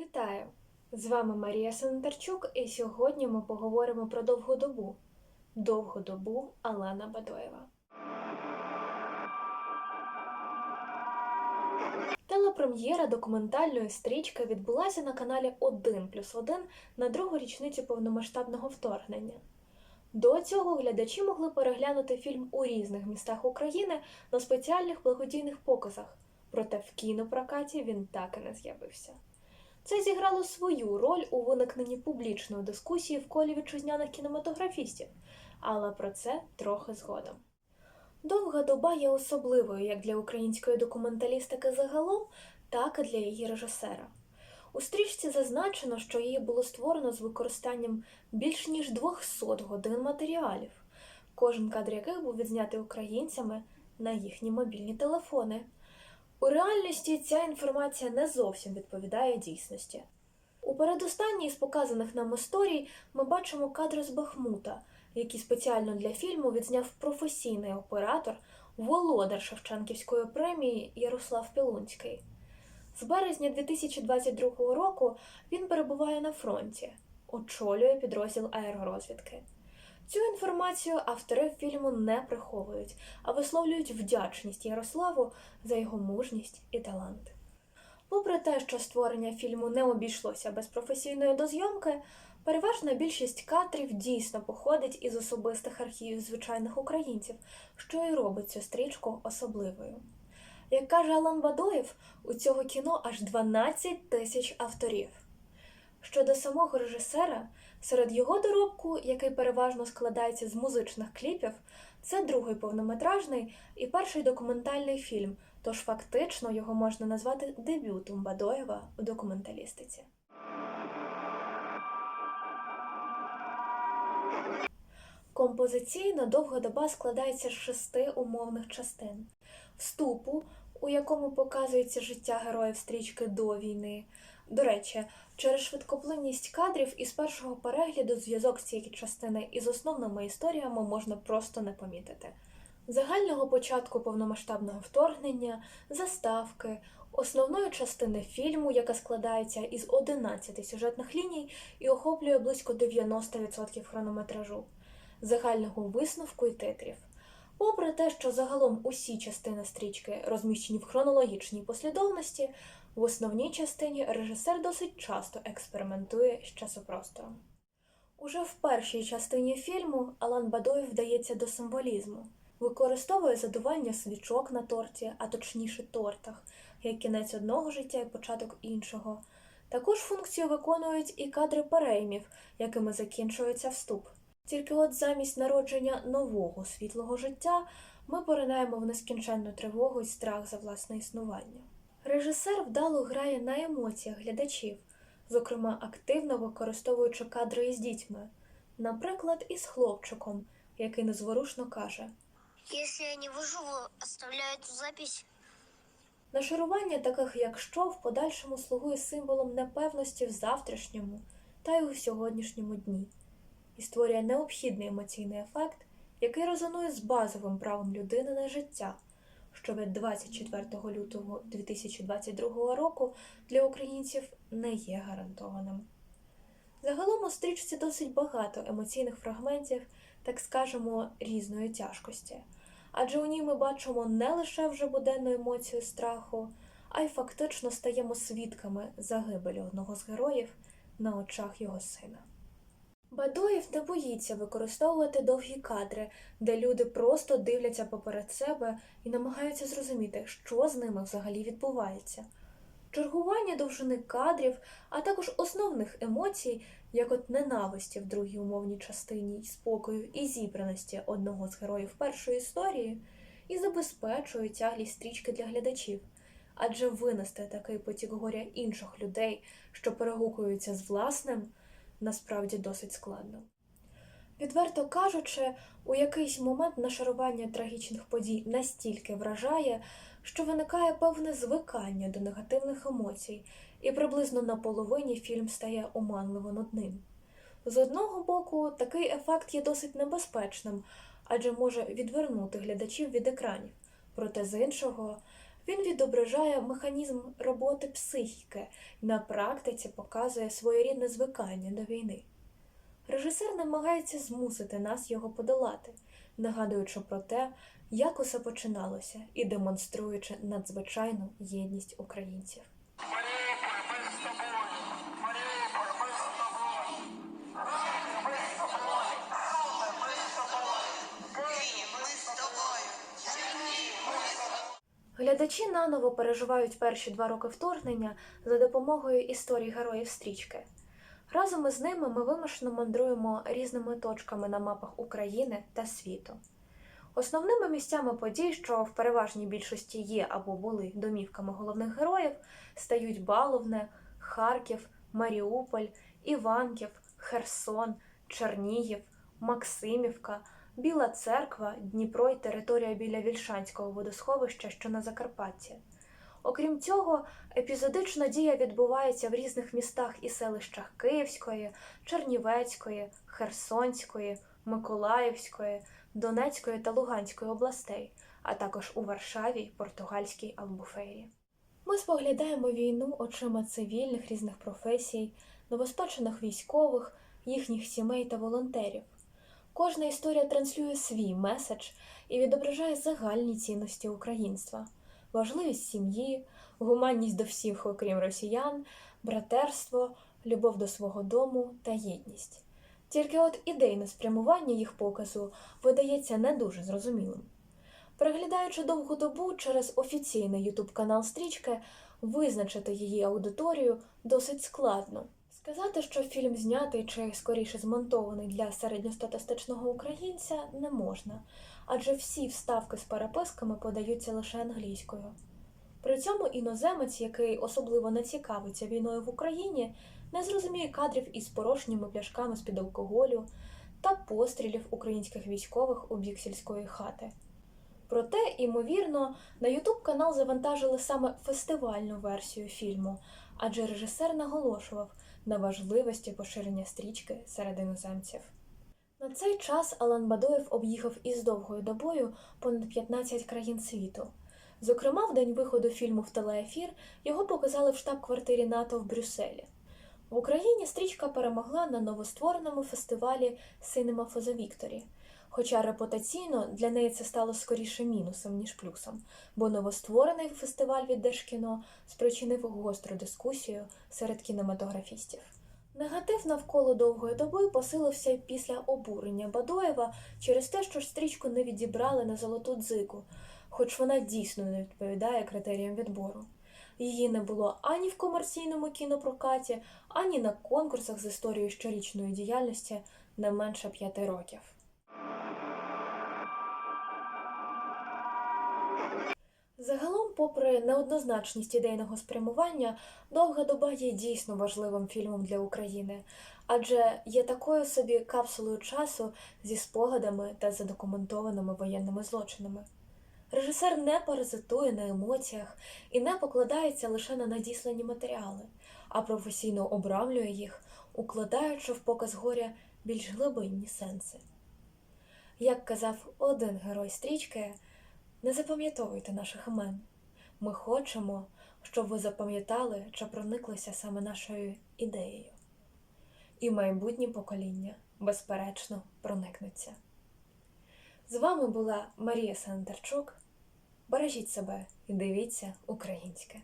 Вітаю! З вами Марія Сандарчук, і сьогодні ми поговоримо про довгу добу. Довгу добу Алана Бадоєва. Телепрем'єра документальної стрічки відбулася на каналі 1 плюс 1 на другу річницю повномасштабного вторгнення. До цього глядачі могли переглянути фільм у різних містах України на спеціальних благодійних показах, проте в кінопрокаті він так і не з'явився. Це зіграло свою роль у виникненні публічної дискусії в колі вітчизняних кінематографістів, але про це трохи згодом. Довга доба є особливою як для української документалістики загалом, так і для її режисера. У стрічці зазначено, що її було створено з використанням більш ніж 200 годин матеріалів, кожен кадр яких був відзнятий українцями на їхні мобільні телефони. У реальності ця інформація не зовсім відповідає дійсності. У передостанній з показаних нам історій ми бачимо кадри з Бахмута, які спеціально для фільму відзняв професійний оператор, володар Шевченківської премії Ярослав Пілунський. З березня 2022 року він перебуває на фронті, очолює підрозділ аеророзвідки. Цю інформацію автори фільму не приховують, а висловлюють вдячність Ярославу за його мужність і талант. Попри те, що створення фільму не обійшлося без професійної дозйомки, переважна більшість кадрів дійсно походить із особистих архівів звичайних українців, що і робить цю стрічку особливою. Як каже Алан Бадоєв, у цього кіно аж 12 тисяч авторів. Щодо самого режисера, серед його доробку, який переважно складається з музичних кліпів, це другий повнометражний і перший документальний фільм, тож фактично його можна назвати дебютом Бадоєва у документалістиці. Композиційно довга доба складається з шести умовних частин: вступу, у якому показується життя героїв стрічки до війни. До речі, через швидкоплинність кадрів із першого перегляду зв'язок цієї частини із основними історіями можна просто не помітити. Загального початку повномасштабного вторгнення, заставки, основної частини фільму, яка складається із 11 сюжетних ліній і охоплює близько 90% хронометражу, загального висновку і титрів. Попри те, що загалом усі частини стрічки розміщені в хронологічній послідовності, в основній частині режисер досить часто експериментує з часопростором. Уже в першій частині фільму Алан Бадоєв вдається до символізму, використовує задування свічок на торті, а точніше тортах, як кінець одного життя і початок іншого. Також функцію виконують і кадри переймів, якими закінчується вступ. Тільки от замість народження нового світлого життя ми поринаємо в нескінченну тривогу і страх за власне існування. Режисер вдало грає на емоціях глядачів, зокрема активно використовуючи кадри із дітьми, наприклад, із хлопчиком, який незворушно каже: Если я не выживу, оставляю эту запись. Нашарування таких як що в подальшому слугує символом непевності в завтрашньому та й у сьогоднішньому дні і створює необхідний емоційний ефект, який резонує з базовим правом людини на життя, що від 24 лютого 2022 року для українців не є гарантованим. Загалом у стрічці досить багато емоційних фрагментів, так скажемо, різної тяжкості, адже у ній ми бачимо не лише вже буденну емоцію страху, а й фактично стаємо свідками загибелі одного з героїв на очах його сина. Бадоєв не боїться використовувати довгі кадри, де люди просто дивляться поперед себе і намагаються зрозуміти, що з ними взагалі відбувається. Чергування довжини кадрів, а також основних емоцій, як от ненависті в другій умовній частині й спокою і зібраності одного з героїв першої історії, і забезпечує тяглість стрічки для глядачів, адже винести такий потік горя інших людей, що перегукуються з власним, насправді досить складно. Відверто кажучи, у якийсь момент нашарування трагічних подій настільки вражає, що виникає певне звикання до негативних емоцій, і приблизно на половині фільм стає оманливо нудним. З одного боку, такий ефект є досить небезпечним, адже може відвернути глядачів від екранів, проте з іншого, Він відображає механізм роботи психіки на практиці показує своєрідне звикання до війни. Режисер намагається змусити нас його подолати, нагадуючи про те, як усе починалося і демонструючи надзвичайну єдність українців. Глядачі наново переживають перші два роки вторгнення за допомогою історій героїв стрічки. Разом із ними ми вимушено мандруємо різними точками на мапах України та світу. Основними місцями подій, що в переважній більшості є або були домівками головних героїв, стають Баловне, Харків, Маріуполь, Іванків, Херсон, Чернігів, Максимівка, Біла Церква, Дніпро й територія біля Вільшанського водосховища, що на Закарпатті. Окрім цього, епізодична дія відбувається в різних містах і селищах Київської, Чернівецької, Херсонської, Миколаївської, Донецької та Луганської областей, а також у Варшаві, Португальській Албуфейрі. Ми споглядаємо війну очима цивільних різних професій, новоспечених військових, їхніх сімей та волонтерів. Кожна історія транслює свій меседж і відображає загальні цінності українства, важливість сім'ї, гуманність до всіх, окрім росіян, братерство, любов до свого дому та єдність. Тільки от ідейне спрямування їх показу видається не дуже зрозумілим. Переглядаючи довгу добу через офіційний ютуб канал Стрічки, визначити її аудиторію досить складно. Сказати, що фільм знятий чи скоріше змонтований для середньостатистичного українця, не можна, адже всі вставки з переписками подаються лише англійською. При цьому іноземець, який особливо не цікавиться війною в Україні, не зрозуміє кадрів із порожніми пляшками з-під алкоголю та пострілів українських військових у бік сільської хати. Проте, ймовірно, на Ютуб канал завантажили саме фестивальну версію фільму, адже режисер наголошував на важливості поширення стрічки серед іноземців. На цей час Алан Бадоєв об'їхав із довгою добою понад 15 країн світу. Зокрема, в день виходу фільму в телеефір його показали в штаб-квартирі НАТО в Брюсселі. В Україні стрічка перемогла на новоствореному фестивалі Cinema for the Victory, Хоча репутаційно для неї це стало скоріше мінусом, ніж плюсом, бо новостворений фестиваль від Держкіно спричинив гостру дискусію серед кінематографістів. Негатив навколо довгої доби посилився після обурення Бадоєва через те, що ж стрічку не відібрали на золоту дзику, хоч вона дійсно не відповідає критеріям відбору. Її не було ані в комерційному кінопрокаті, ані на конкурсах з історією щорічної діяльності не менше п'яти років. Загалом, попри неоднозначність ідейного спрямування, довга доба є дійсно важливим фільмом для України, адже є такою собі капсулою часу зі спогадами та задокументованими воєнними злочинами. Режисер не паразитує на емоціях і не покладається лише на надіслані матеріали, а професійно обрамлює їх, укладаючи в показ горя більш глибинні сенси. Як казав один герой стрічки, не запам'ятовуйте наших імен. Ми хочемо, щоб ви запам'ятали чи прониклися саме нашою ідеєю. І майбутні покоління, безперечно, проникнуться. З вами була Марія Сандарчук. Бережіть себе і дивіться українське.